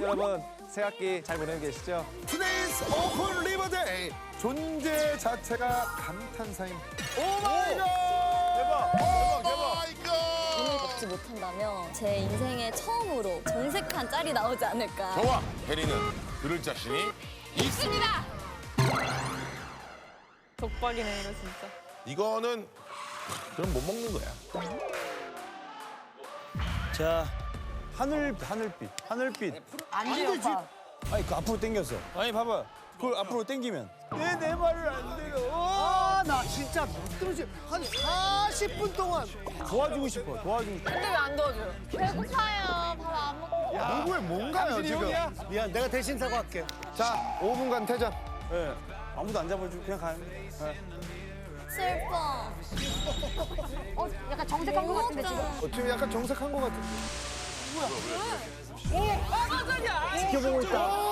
여러분 새 학기 잘 보내고 계시죠? 투데이스 오픈 리버데이 존재 자체가 감탄사인 오마이갓 대박 대박 대박 운을 겪지 못한다면 제 인생에 처음으로 정색한 짤이 나오지 않을까. 저와 혜리는 들을 자신이 있습니다. 독박이네 이거 진짜. 이거는 그럼 못 먹는 거야. 자 하늘 하늘빛 하늘빛 안 되지. 아니 그 앞으로 당겼어 아니 봐봐 그걸 앞으로 당기면 왜 내 말을 안 들어 아, 나 진짜 못 들으지. 한 40분 동안. 도와주고 싶어 도와주고 싶어 근데 왜 안 도와줘요? 배고파요. 밥 안 먹고. 누구의 뭔가요 지금 형이야? 미안, 내가 대신 사과할게. 자 5분간 퇴장 예 아무도 안 잡아주고 그냥 가요 예. 슬퍼. 어, 약간 정색한 것 같은데 지금. 어, 지금 약간 정색한 것 같아 지켜보고 있다.